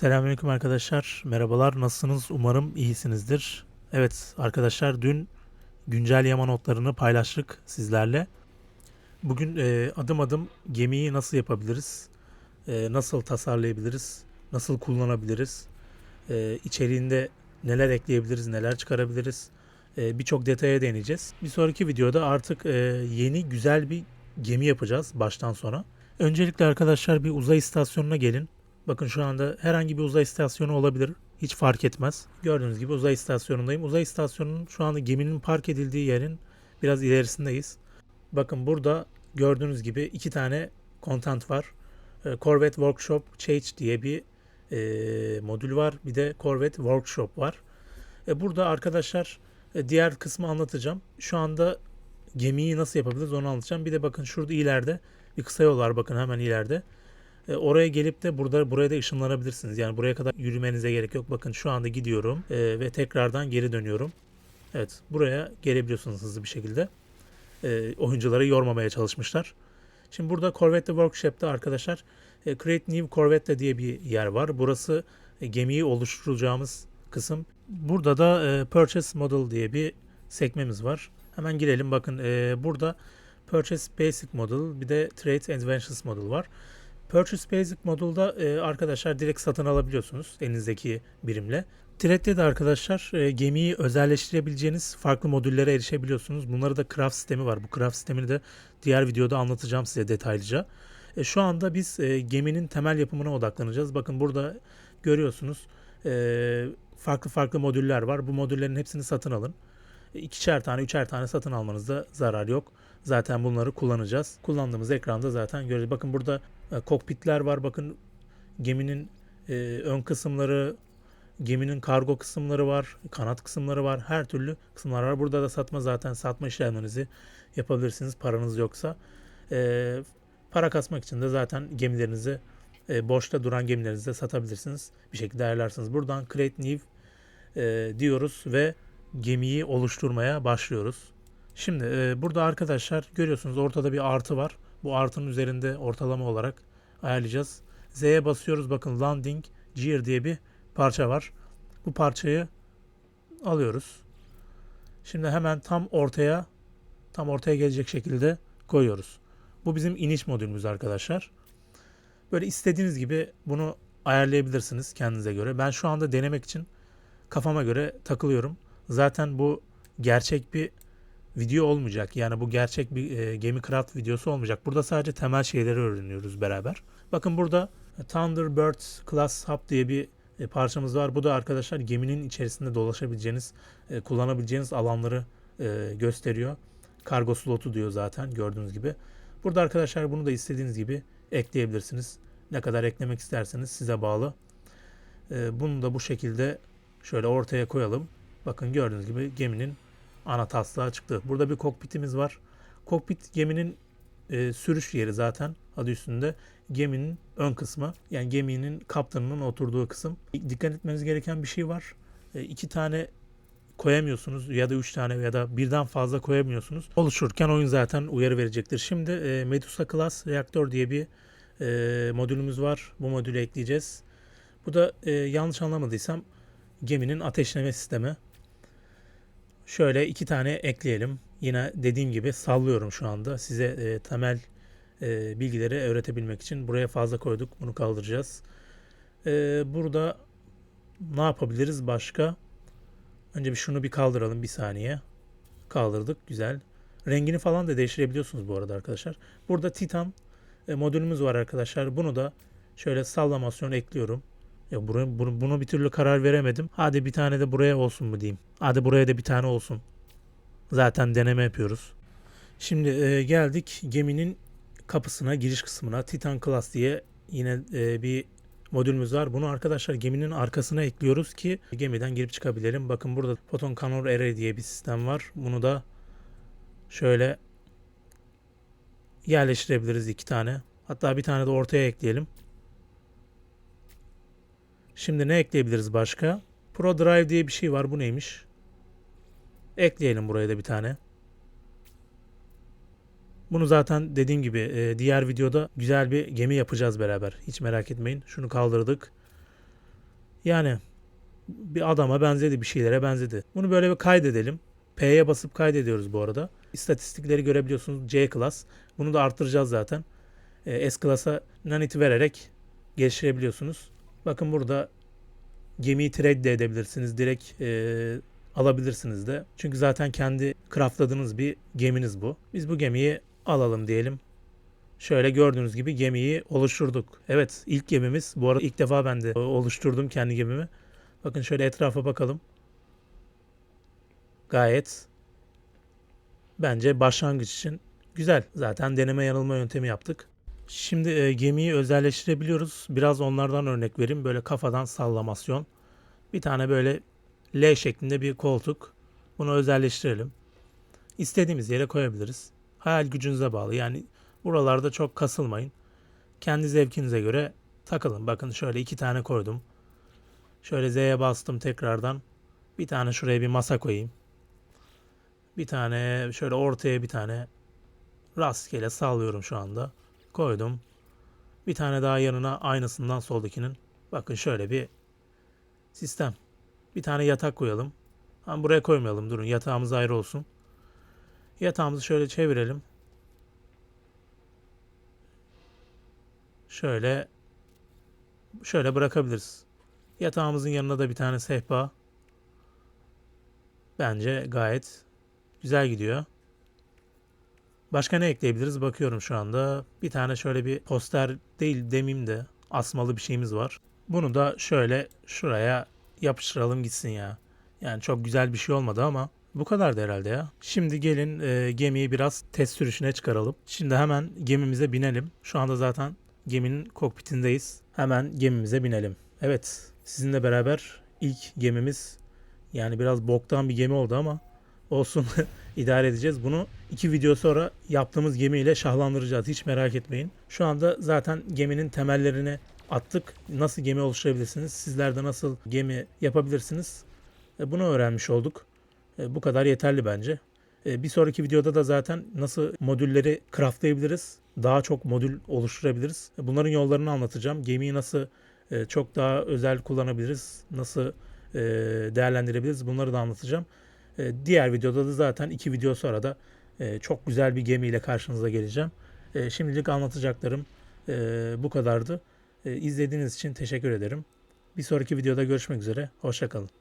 Selamünaleyküm arkadaşlar. Merhabalar. Nasılsınız? Umarım iyisinizdir. Evet arkadaşlar dün güncel yama notlarını paylaştık sizlerle. Bugün e, adım adım gemiyi nasıl yapabiliriz? E, nasıl tasarlayabiliriz? Nasıl kullanabiliriz? E, içeriğinde neler ekleyebiliriz? Neler çıkarabiliriz? E, Birçok detaya değineceğiz. Bir sonraki videoda artık e, yeni güzel bir gemi yapacağız baştan sona. Öncelikle arkadaşlar bir uzay istasyonuna gelin. Bakın şu anda herhangi bir uzay istasyonu olabilir. Hiç fark etmez. Gördüğünüz gibi uzay istasyonundayım. Uzay istasyonunun şu anda geminin park edildiği yerin biraz ilerisindeyiz. Bakın burada gördüğünüz gibi iki tane content var. Ee, Corvette Workshop Change diye bir e, modül var. Bir de Corvette Workshop var. E, burada arkadaşlar e, diğer kısmı anlatacağım. Şu anda gemiyi nasıl yapabiliriz onu anlatacağım. Bir de bakın şurada ileride bir kısa yol var bakın hemen ileride. E, oraya gelip de burada buraya da ışınlanabilirsiniz. Yani buraya kadar yürümenize gerek yok. Bakın şu anda gidiyorum e, ve tekrardan geri dönüyorum. Evet buraya gelebiliyorsunuz hızlı bir şekilde. E, oyuncuları yormamaya çalışmışlar. Şimdi burada Corvette Workshop'ta arkadaşlar e, Create New Corvette diye bir yer var. Burası gemiyi oluşturacağımız kısım. Burada da Purchase Model diye bir sekmemiz var. Hemen girelim. Bakın burada Purchase Basic Model bir de Trade Adventures Model var. Purchase Basic Module'da e, arkadaşlar direkt satın alabiliyorsunuz elinizdeki birimle. Trade'de de arkadaşlar e, gemiyi özelleştirebileceğiniz farklı modüllere erişebiliyorsunuz. Bunları da craft sistemi var. Bu craft sistemini de diğer videoda anlatacağım size detaylıca. E, şu anda biz e, geminin temel yapımına odaklanacağız. Bakın burada görüyorsunuz e, farklı farklı modüller var. Bu modüllerin hepsini satın alın. E, ikişer tane, üçer tane satın almanızda zarar yok. Zaten bunları kullanacağız. Kullandığımız ekranda zaten göreceğiz. Bakın burada e, kokpitler var. Bakın geminin e, ön kısımları, geminin kargo kısımları var, kanat kısımları var. Her türlü kısımlar var. Burada da satma zaten satma işlemlerinizi yapabilirsiniz paranız yoksa. E, para kasmak için de zaten gemilerinizi boşta duran gemilerinizi de satabilirsiniz. Bir şekilde ayarlarsınız. Buradan Create New diyoruz ve gemiyi oluşturmaya başlıyoruz. Şimdi e, burada arkadaşlar görüyorsunuz ortada bir artı var. Bu artının üzerinde ortalama olarak ayarlayacağız. Z'ye basıyoruz. Bakın landing gear diye bir parça var. Bu parçayı alıyoruz. Şimdi hemen tam ortaya tam ortaya gelecek şekilde koyuyoruz. Bu bizim iniş modülümüz arkadaşlar. Böyle istediğiniz gibi bunu ayarlayabilirsiniz kendinize göre. Ben şu anda denemek için kafama göre takılıyorum. Zaten bu gerçek bir video olmayacak. Yani bu gerçek bir e, gemi craft videosu olmayacak. Burada sadece temel şeyleri öğreniyoruz beraber. Bakın burada Thunderbird Class Hub diye bir e, parçamız var. Bu da arkadaşlar geminin içerisinde dolaşabileceğiniz, e, kullanabileceğiniz alanları e, gösteriyor. Kargo slotu diyor zaten gördüğünüz gibi. Burada arkadaşlar bunu da istediğiniz gibi ekleyebilirsiniz. Ne kadar eklemek isterseniz size bağlı. E, bunu da bu şekilde şöyle ortaya koyalım. Bakın gördüğünüz gibi geminin ana taslağı çıktı. Burada bir kokpitimiz var. Kokpit geminin e, sürüş yeri zaten adı üstünde. Geminin ön kısmı yani geminin kaptanının oturduğu kısım. Dikkat etmeniz gereken bir şey var. E, iki tane koyamıyorsunuz ya da üç tane ya da birden fazla koyamıyorsunuz. Oluşurken oyun zaten uyarı verecektir. Şimdi e, Medusa Class reaktör diye bir e, modülümüz var. Bu modülü ekleyeceğiz. Bu da e, yanlış anlamadıysam geminin ateşleme sistemi. Şöyle iki tane ekleyelim. Yine dediğim gibi sallıyorum şu anda. Size e, temel e, bilgileri öğretebilmek için buraya fazla koyduk. Bunu kaldıracağız. E, burada ne yapabiliriz başka? Önce bir şunu bir kaldıralım bir saniye. Kaldırdık. Güzel. Rengini falan da değiştirebiliyorsunuz bu arada arkadaşlar. Burada Titan e, modülümüz var arkadaşlar. Bunu da şöyle sallamasyon ekliyorum. Ya buraya, bunu, bunu bir türlü karar veremedim. Hadi bir tane de buraya olsun mu diyeyim. Hadi buraya da bir tane olsun. Zaten deneme yapıyoruz. Şimdi e, geldik geminin kapısına, giriş kısmına. Titan Class diye yine e, bir modülümüz var. Bunu arkadaşlar geminin arkasına ekliyoruz ki gemiden girip çıkabilelim. Bakın burada Photon Cannon Array diye bir sistem var. Bunu da şöyle yerleştirebiliriz iki tane. Hatta bir tane de ortaya ekleyelim. Şimdi ne ekleyebiliriz başka? Pro Drive diye bir şey var. Bu neymiş? Ekleyelim buraya da bir tane. Bunu zaten dediğim gibi e, diğer videoda güzel bir gemi yapacağız beraber. Hiç merak etmeyin. Şunu kaldırdık. Yani bir adama benzedi, bir şeylere benzedi. Bunu böyle bir kaydedelim. P'ye basıp kaydediyoruz bu arada. İstatistikleri görebiliyorsunuz. C class. Bunu da arttıracağız zaten. E, S class'a nanity vererek geliştirebiliyorsunuz. Bakın burada gemiyi trade de edebilirsiniz. Direkt e, alabilirsiniz de. Çünkü zaten kendi craftladığınız bir geminiz bu. Biz bu gemiyi alalım diyelim. Şöyle gördüğünüz gibi gemiyi oluşturduk. Evet ilk gemimiz. Bu arada ilk defa ben de oluşturdum kendi gemimi. Bakın şöyle etrafa bakalım. Gayet bence başlangıç için güzel. Zaten deneme yanılma yöntemi yaptık. Şimdi e, gemiyi özelleştirebiliyoruz. Biraz onlardan örnek vereyim. Böyle kafadan sallamasyon. Bir tane böyle L şeklinde bir koltuk. Bunu özelleştirelim. İstediğimiz yere koyabiliriz. Hayal gücünüze bağlı. Yani buralarda çok kasılmayın. Kendi zevkinize göre takılın. Bakın şöyle iki tane koydum. Şöyle Z'ye bastım tekrardan. Bir tane şuraya bir masa koyayım. Bir tane şöyle ortaya bir tane rastgele sallıyorum şu anda. Koydum. Bir tane daha yanına aynısından soldakinin. Bakın şöyle bir sistem. Bir tane yatak koyalım. Ama buraya koymayalım. Durun yatağımız ayrı olsun. Yatağımızı şöyle çevirelim. Şöyle şöyle bırakabiliriz. Yatağımızın yanına da bir tane sehpa. Bence gayet güzel gidiyor. Başka ne ekleyebiliriz bakıyorum şu anda. Bir tane şöyle bir poster değil demeyeyim de asmalı bir şeyimiz var. Bunu da şöyle şuraya yapıştıralım gitsin ya. Yani çok güzel bir şey olmadı ama bu kadardı herhalde ya. Şimdi gelin e, gemiyi biraz test sürüşüne çıkaralım. Şimdi hemen gemimize binelim. Şu anda zaten geminin kokpitindeyiz. Hemen gemimize binelim. Evet sizinle beraber ilk gemimiz yani biraz boktan bir gemi oldu ama olsun idare edeceğiz. Bunu iki video sonra yaptığımız gemiyle şahlandıracağız. Hiç merak etmeyin. Şu anda zaten geminin temellerini attık. Nasıl gemi oluşturabilirsiniz? Sizler de nasıl gemi yapabilirsiniz? E, Bunu öğrenmiş olduk. E, Bu kadar yeterli bence. E, Bir sonraki videoda da zaten nasıl modülleri craftlayabiliriz, daha çok modül oluşturabiliriz. Bunların yollarını anlatacağım. Gemiyi nasıl çok daha özel kullanabiliriz, nasıl değerlendirebiliriz bunları da anlatacağım. E, Diğer videoda da zaten iki video sonra da e, çok güzel bir gemiyle karşınıza geleceğim. E, Şimdilik anlatacaklarım bu kadardı. E, İzlediğiniz için teşekkür ederim. Bir sonraki videoda görüşmek üzere. Hoşçakalın.